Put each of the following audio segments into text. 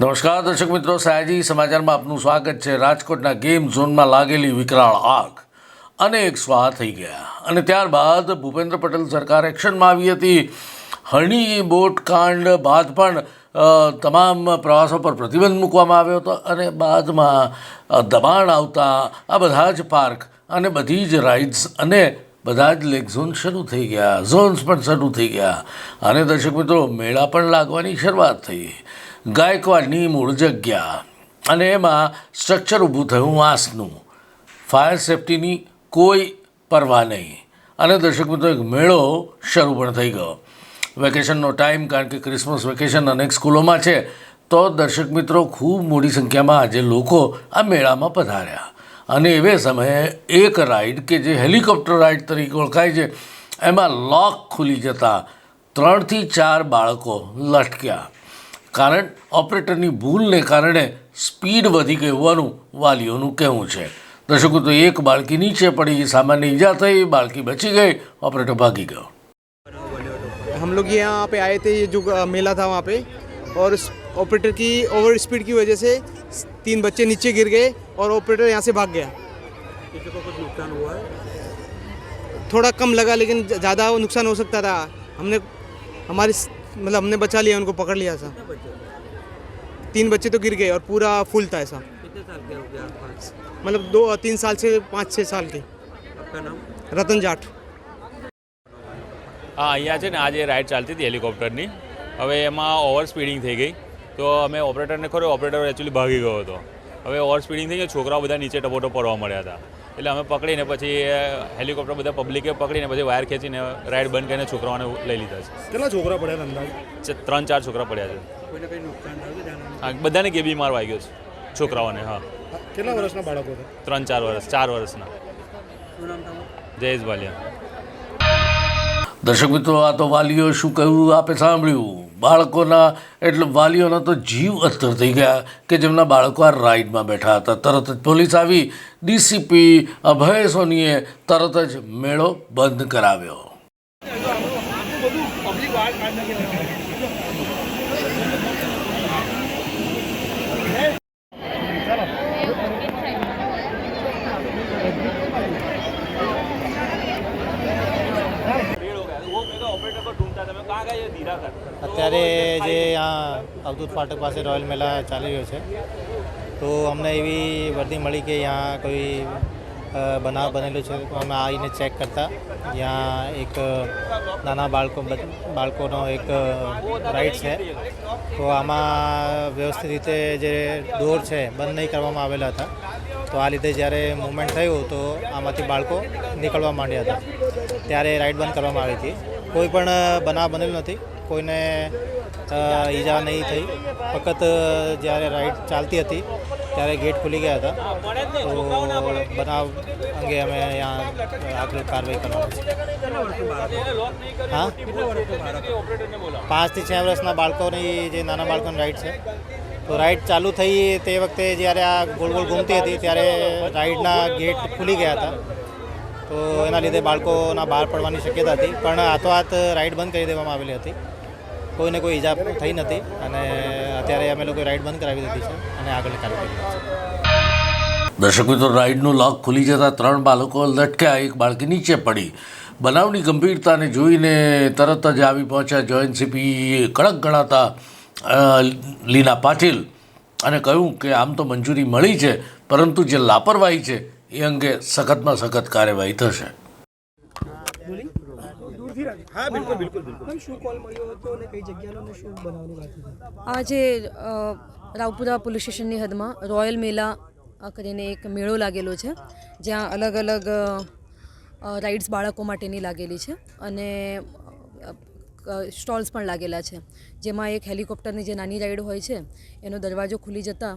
નમસ્કાર, દર્શક મિત્રો. સયાજી સમાચારમાં આપનું સ્વાગત છે. રાજકોટના ગેમ ઝોનમાં લાગેલી વિકરાળ આગ. અનેક સ્વાહ થઈ ગયા. અને ત્યારબાદ ભૂપેન્દ્ર પટેલ સરકાર એક્શનમાં આવી હતી. હણી બોટ કાંડ બાદ પણ તમામ પ્રવાસો પર પ્રતિબંધ મૂકવામાં આવ્યો હતો અને બાદમાં દબાણ આવતા આ બધા જ પાર્ક અને બધી જ રાઇડ્સ અને બધા જ લેક ઝોન શરૂ થઈ ગયા. ઝોન્સ પણ શરૂ થઈ ગયા. અને દર્શક મિત્રો, મેળા પણ લાગવાની શરૂઆત થઈ. ગાયકવાડની મૂળ જગ્યા. અને એમાં સ્ટ્રક્ચર ઊભું થયું વાંસનું. ફાયર સેફટીની કોઈ પરવા નહીં. અને દર્શક મિત્રો, એક મેળો શરૂ પણ થઈ ગયો. વેકેશનનો ટાઈમ કારણ કે ક્રિસમસ વેકેશન અનેક સ્કૂલોમાં છે, તો દર્શક મિત્રો ખૂબ મોટી સંખ્યામાં આજે લોકો આ મેળામાં પધાર્યા. અને એવે સમયે એક રાઈડ કે જે હેલિકોપ્ટર રાઈડ તરીકે ઓળખાય છે, એમાં લોક ખુલી જતા ત્રણથી ચાર બાળકો લટક્યા. કારણ ઓપરેટરની ભૂલને કારણે સ્પીડ વધી ગઈ હોવાનું વાલીઓનું કહેવું છે દર્શકો તો એક બાળકી નીચે પડી સામાન્ય ઈજા થઈ બાળકી બચી ગઈ ઓપરેટર ભાગી ગયો हम लोग यहाँ पे आए थे ये जो अ, मेला था वहाँ पे और उस ऑपरेटर की ओवर स्पीड की वजह से तीन बच्चे नीचे गिर गए और ऑपरेटर यहाँ से भाग गया किसी को कुछ नुकसान हुआ है थोड़ा कम लगा लेकिन ज- ज़्यादा वो नुकसान हो सकता था हमने हमारी स- मतलब हमने बचा लिया उनको पकड़ लिया था बच्चे तीन बच्चे तो गिर गए और पूरा फुल था ऐसा कितने साल के होंगे आसपास मतलब दो तीन साल से पाँच छः साल के आपका नाम रतन जाट હા અહીંયા છે ને આજે રાઈડ ચાલતી હતી હેલિકોપ્ટરની હવે એમાં ઓવર સ્પીડિંગ થઈ ગઈ તો અમે ઓપરેટરને ખરો ઓપરેટર એકચ્યુઅલી ભાગી ગયો હતો હવે ઓવર સ્પીડિંગ થઈ ગઈ છોકરાઓ બધા નીચે ટપોટો પડવા મળ્યા હતા એટલે અમે પકડીને પછી હેલિકોપ્ટર બધા પબ્લિકે પકડીને પછી વાયર ખેંચીને રાઈડ બંધ કરીને છોકરાઓને લઈ લીધા છે. કેટલા છોકરા પડ્યા અંદાજ? ત્રણ ચાર છોકરા પડ્યા છે. કોઈને કંઈ નુકસાન થયું છે જાણવાનું હા બધાને કે માર વાગ્યો છે છોકરાઓને હા. કેટલા વર્ષના બાળકો હતા ત્રણ ચાર વર્ષ ચાર વર્ષના. જયેશ વાલિયા દર્શક મિત્રો આ તો વાલીઓ શું કહ્યું આપે સાંભળ્યું. બાળકોના, એટલે વાલીઓના તો જીવ અત્તર થઈ ગયા કે જેમના બાળકો આ રાઈડમાં બેઠા હતા. તરત જ પોલીસ આવી. ડીસીપી અભય સોનીએ તરત જ મેળો બંધ કરાવ્યો. અત્યારે જે આ અવધૂત ફાટક પાસે રોયલ મેલા ચાલી રહ્યો છે, તો અમને એવી વર્દી મળી કે ત્યાં કોઈ બનાવ બનેલો છે. તો અમે આવીને ચેક કરતા. ત્યાં એક નાના બાળકો બાળકોનો એક રાઈડ છે. તો આમાં વ્યવસ્થિત રીતે જે ડોર છે, બંધ નહીં કરવામાં આવેલા હતા. તો આ લીધે જ્યારે મુવમેન્ટ થયું, તો આમાંથી બાળકો નીકળવા માંડ્યા હતા. ત્યારે રાઈડ બંધ કરવામાં આવી હતી. કોઈ પણ બનાવ બનેલો નથી. કોઈને ઈજા નહીં થઈ. ફક્ત જ્યારે રાઈડ ચાલતી હતી, ત્યારે ગેટ ખુલી ગયા હતા. તો બનાવ અંગે અમે અહીંયા આગળ કાર્યવાહી કરવાની છે. હા? પાંચથી છ વર્ષના બાળકોની, જે નાના બાળકોની રાઈડ છે. તો રાઈડ ચાલુ થઈ તે વખતે જ્યારે આ ગોળ ગોળ ઘૂમતી હતી, ત્યારે રાઈડના ગેટ ખુલી ગયા હતા. તો એના લીધે બાળકોના બહાર પડવાની શક્યતા હતી. પણ હાથોહાથ રાઈડ બંધ કરી દેવામાં આવેલી હતી. કોઈને કોઈ ઈજા થઈ નથી અને અત્યારે અમે લોકો રાઈડ બંધ કરાવી દીધી છે અને આગળ કાર્યવાહી દર્શક મિત્રો, રાઈડનું લોક ખુલી જતાં ત્રણ બાળકો લટક્યા. એક બાળકી નીચે પડી. બનાવની ગંભીરતાને જોઈને તરત જ આવી પહોંચ્યા જોઈન્ટ સીપી કડક ગણાતા લીના પાટીલ અને કહ્યું કે આમ તો મંજૂરી મળી છે, પરંતુ જે લાપરવાહી છે એ અંગે સખતમાં સખત કાર્યવાહી થશે. આજે રાવપુરા પોલીસ સ્ટેશનની હદમાં રોયલ મેલા કરીને એક મેળો લાગેલો છે જ્યાં અલગ અલગ રાઇડ્સ બાળકો માટેની લાગેલી છે અને સ્ટોલ્સ પણ લાગેલા છે. જેમાં એક હેલિકોપ્ટરની જે નાની રાઈડ હોય છે એનો દરવાજો ખુલી જતાં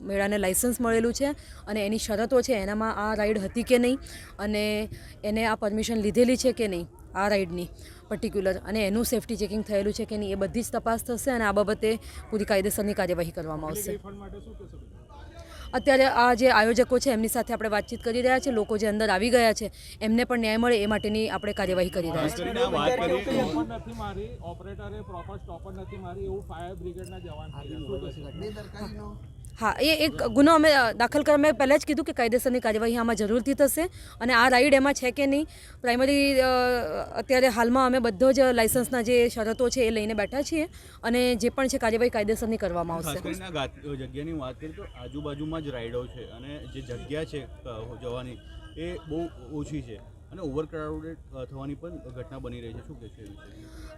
મેળાને લાઇસન્સ મળેલું છે અને એની શરતો છે એનામાં આ રાઈડ હતી કે નહીં અને એને આ પરમિશન લીધેલી છે કે નહીં આ રાઈડની પર્ટિક્યુલર અને એનું સેફ્ટી ચેકિંગ થયેલું છે કે નહીં એ બધી જ તપાસ થશે અને આ બાબતે પૂરી કાયદેસરની કાર્યવાહી કરવામાં આવશે. અત્યારે આ જે આયોજકો છે એમની સાથે આપણે વાતચીત કરી રહ્યા છે લોકો જે અંદર આવી ગયા છે એમને પણ ન્યાય મળે એ માટેની આપણે કાર્યવાહી કરી રહ્યા છીએ. ઓપરેટરે પ્રોપર સ્ટોપર નથી મારી એવું ફાયર બ્રિગેડના જવાન? હા એ એક ગુનો અમે દાખલ કરવા મેં પહેલાં જ કીધું કે કાયદેસરની કાર્યવાહી આમાં જરૂરથી થશે અને આ રાઈડ એમાં છે કે નહીં પ્રાઇમરી અત્યારે હાલમાં અમે બધો જ લાઇસન્સના જે શરતો છે એ લઈને બેઠા છીએ અને જે પણ છે કાર્યવાહી કાયદેસરની કરવામાં આવશે. જગ્યાની વાત કરીએ તો આજુબાજુમાં જ રાઈડો છે અને જે જગ્યા છે જવાની એ બહુ ઓછી છે. અને ઓવરક્રાઉડેડ થવાની પણ ઘટના બની રહી છે. શું કહેશો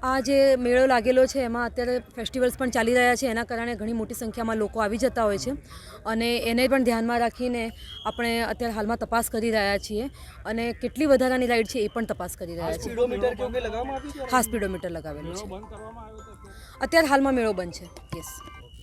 આ જે મેળો લાગેલો છે એમાં અત્યારે ફેસ્ટિવલ્સ પણ ચાલી રહ્યા છે. એના કારણે ઘણી મોટી સંખ્યામાં લોકો આવી જતા હોય છે. અને એને પણ ધ્યાનમાં રાખીને આપણે અત્યારે હાલમાં તપાસ કરી રહ્યા છીએ. અને કેટલી વધારાની રાઈડ છે એ પણ તપાસ કરી રહ્યા છીએ. હા સ્પીડોમીટર લગાવેલું છે. અત્યારે હાલમાં મેળો બંધ છે. યસ